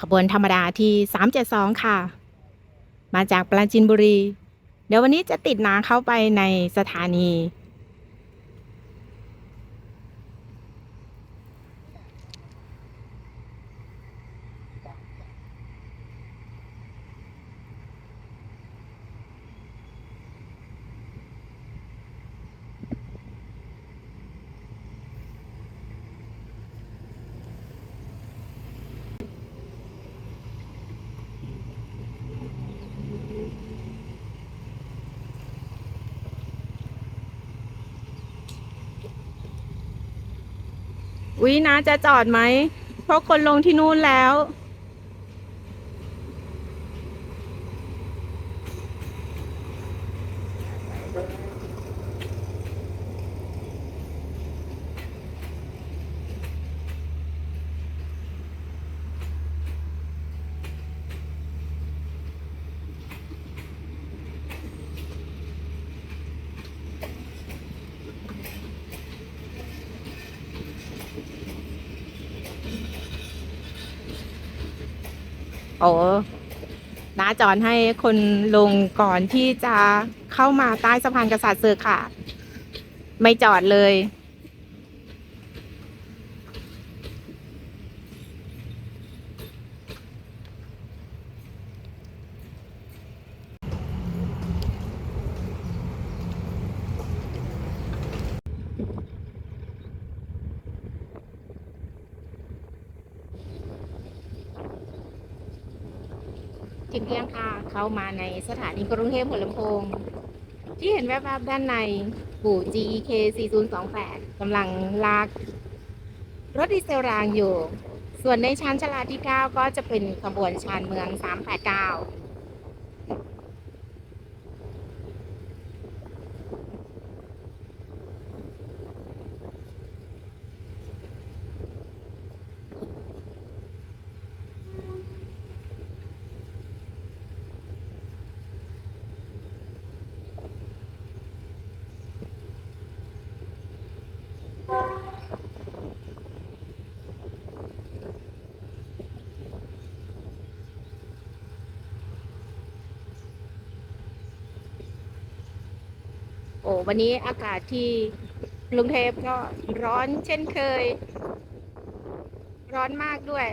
ขบวนธรรมดาที่ 372 ค่ะ มาจากปราจีนบุรี เดี๋ยววันนี้จะติดนาเข้าไปในสถานี วินาจะจอดไหม เพราะคนลงที่นู่นแล้ว โอ้น้าจอนให้คนลงก่อนที่จะเข้ามาใต้สะพานกษัตริย์ศึกค่ะ ไม่จอดเลย ถึงเที่ยงค่ะเข้ามาในสถานีกรุงเทพหัวลำโพง ที่เห็นแวบๆด้านในปู่ GEK 4028กำลังลาก รถดีเซลรางอยู่ ส่วนในชั้นชลาที่ 9 ก็จะเป็นขบวนชานเมือง 389 วันนี้อากาศที่กรุงเทพก็ร้อนเช่นเคย ร้อนมากด้วย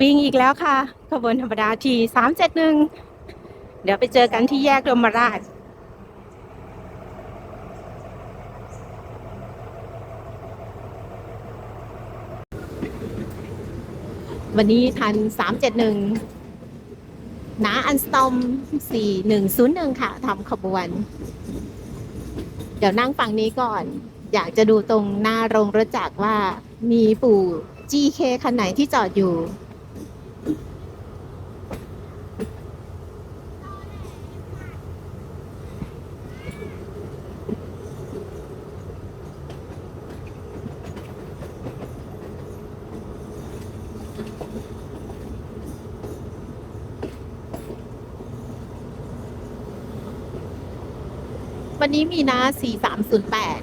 วิ่งอีกแล้วค่ะ ขบวนธรรมดาที่สามเดหนึ่งเดี๋ยวไปเจอกันที่แยกดมราช วันนี้ทัน 371นาอันสตอม 4101 ค่ะทำขบวน เดี๋ยวนั่งฝั่งนี้ก่อน อยากจะดูตรงหน้าโรงรถจักรว่ามีปู่ GK คันไหนที่จอดอยู่ วันนี้มีนะสี่สามศูนย์แปด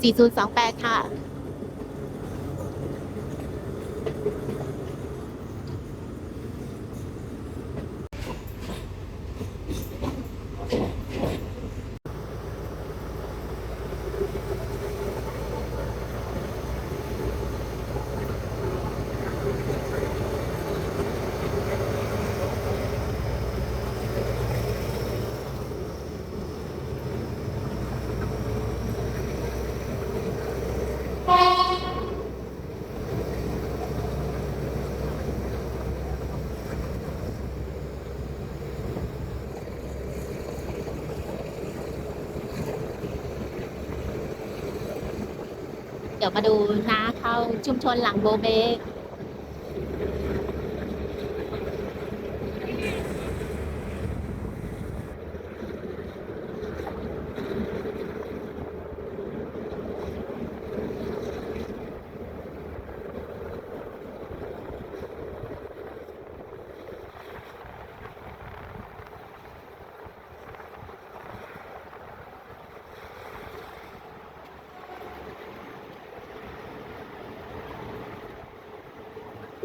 สี่ศูนย์สองแปดค่ะ ดี๋ยวมาดูนะเข้าชุมชนหลังโบเบ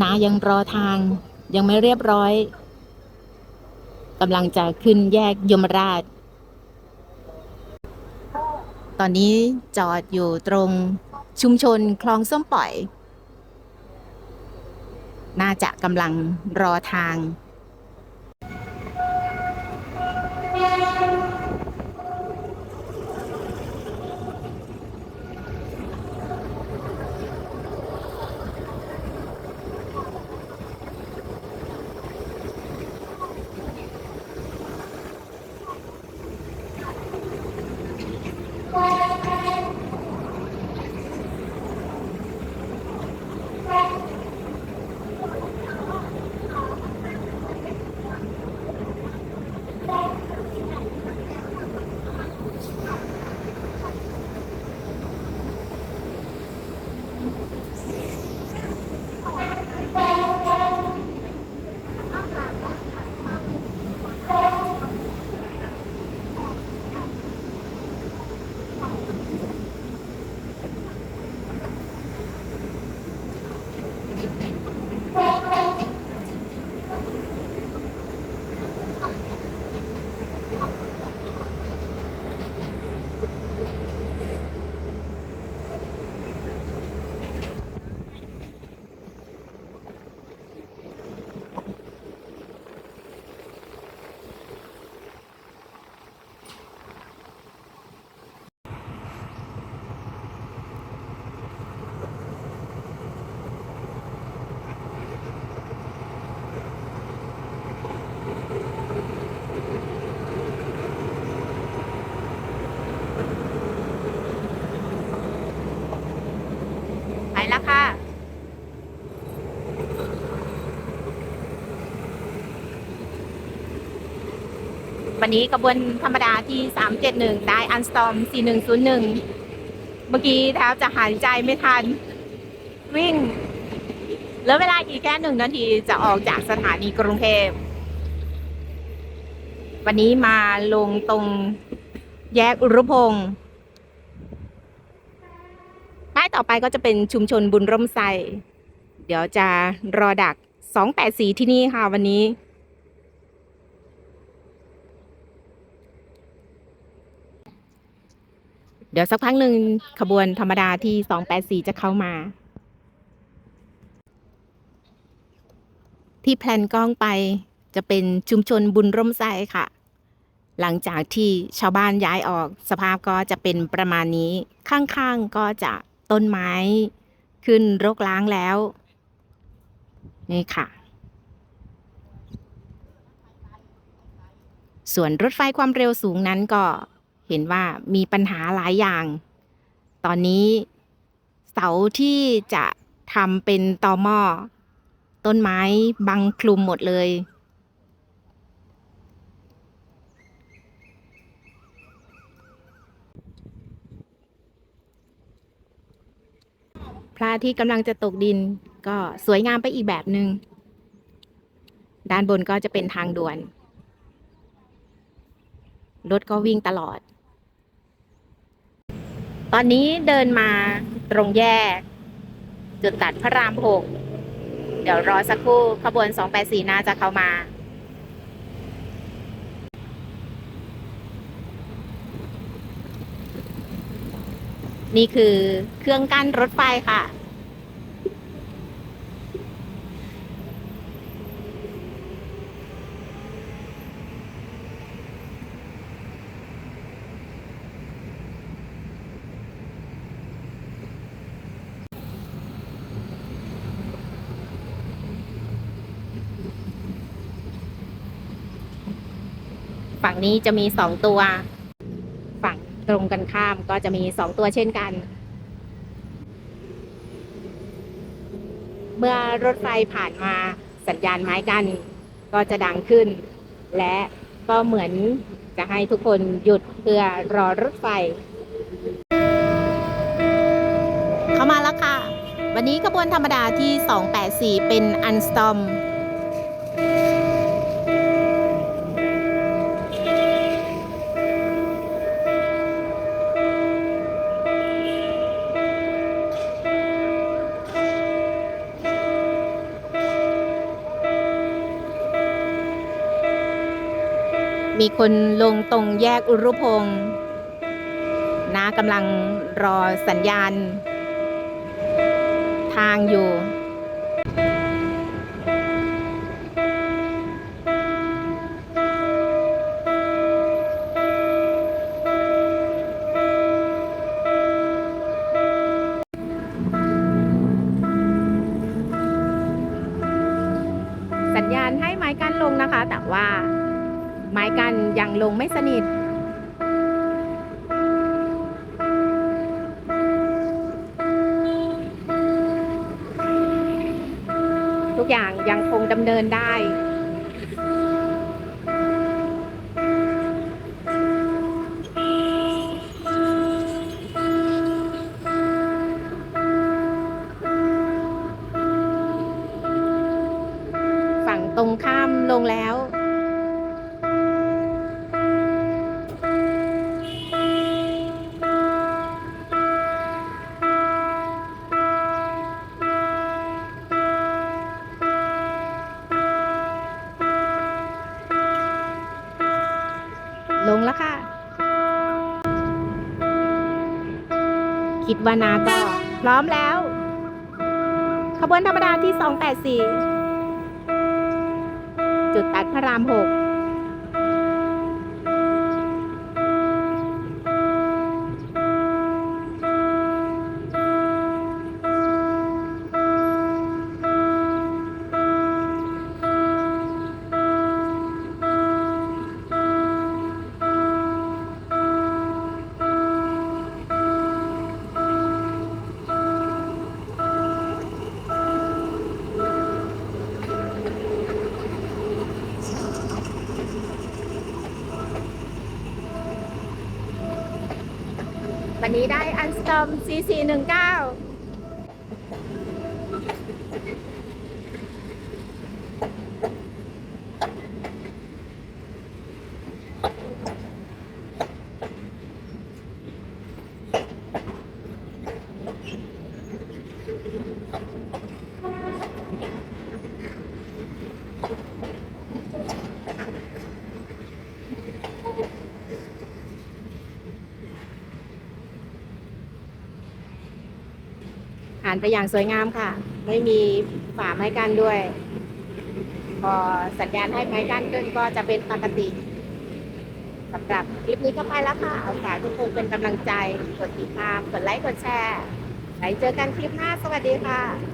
นายังรอทางยังไม่เรียบร้อยกำลังจะขึ้นแยกยมราช ตอนนี้จอดอยู่ตรงชุมชนคลองส้มปล่อย น่าจะกำลังรอทาง วันนี้กระบวนธรรมดาที่ 371 ได้อันสตอม 4101 เมื่อกี้แทบจะหายใจไม่ทัน วิ่งเหลือเวลาอีกแค่หนึ่งนาทีจะออกจากสถานีกรุงเทพ วันนี้มาลงตรงแยกอุรุพงษ์ป้ายต่อไปก็จะเป็นชุมชนบุญร่มไทรเดี๋ยวจะรอดัก 284 ที่นี่ค่ะวันนี้ เดี๋ยวสักพักหนึ่งขบวนธรรมดาที่ 284 จะเข้ามา ที่แพลนกล้องไปจะเป็นชุมชนบุญร่มไทรค่ะ หลังจากที่ชาวบ้านย้ายออกสภาพก็จะเป็นประมาณนี้ ข้างๆก็จะต้นไม้ขึ้นรกล้างแล้ว นี่ค่ะ ส่วนรถไฟความเร็วสูงนั้นก็ เห็นว่ามีปัญหาหลายอย่าง ตอนนี้เสาที่จะทำเป็นตอหม้อต้นไม้บังคลุมหมดเลย พระที่กำลังจะตกดินก็สวยงามไปอีกแบบหนึง่งด้านบนก็จะเป็นทางด่วน รถก็วิ่งตลอด ตอนนี้เดินมาตรงแยก จุดตัดพระรามหกเดี๋ยวรอสักครู่ขบวน 284 น่าจะเข้ามา นี่คือเครื่องกั้นรถไฟค่ะ นี้จะมีสองตัว ฝั่งตรงกันข้ามก็จะมีสองตัวเช่นกัน เมื่อรถไฟผ่านมาสัญญาณไม้กันก็จะดังขึ้น และก็เหมือนจะให้ทุกคนหยุดเพื่อรอรถไฟ เข้ามาแล้วค่ะ วันนี้ขบวนธรรมดาที่ 284 เป็นอันสตอม มีคนลงตรงแยกอุรุพงศ์นะกำลังรอสัญญาณ ทางอยู่ ลงไม่สนิท ทุกอย่างยังคงดำเนินได้ิจวานาต่อ พร้อมแล้ว ขบวนธรรมดาที่ 284 จุดตัดพระราม 6 วันนี้ได้อันสตอม CC19 านไปอย่างสวยงามค่ะ ไม่มีฝาไม้กั้นด้วย พอสัญญาณให้ไม้กั้นขึ้นก็จะเป็นปกติสำหรับคลิปนี้ก็ไปแล้วค่ะเอาฝากทุกคนเป็นกำลังใจ กดติดตาม กดไลค์ กดแชร์ไว้เจอกันคลิปหน้า สวัสดีค่ะ